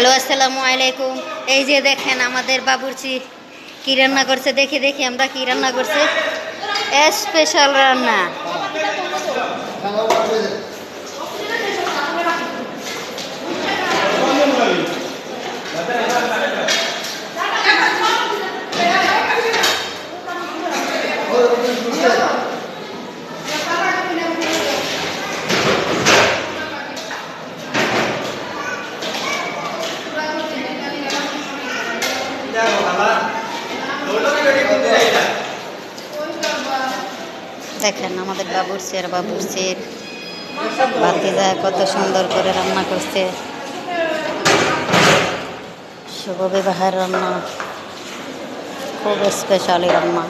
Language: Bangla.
হ্যালো, আসসালামু আলাইকুম। এই যে দেখেন আমাদের বাবুর্চি কি রান্না করছে, দেখি দেখি আমরা কি রান্না করছে? স্পেশাল রান্না। দেখেন আমাদের বাবুর শের বাবুর বাবুরচির ভাতিজা কত সুন্দর করে রান্না করছে। শুভ বিবাহের রান্না। খুব স্পেশালি রান্না।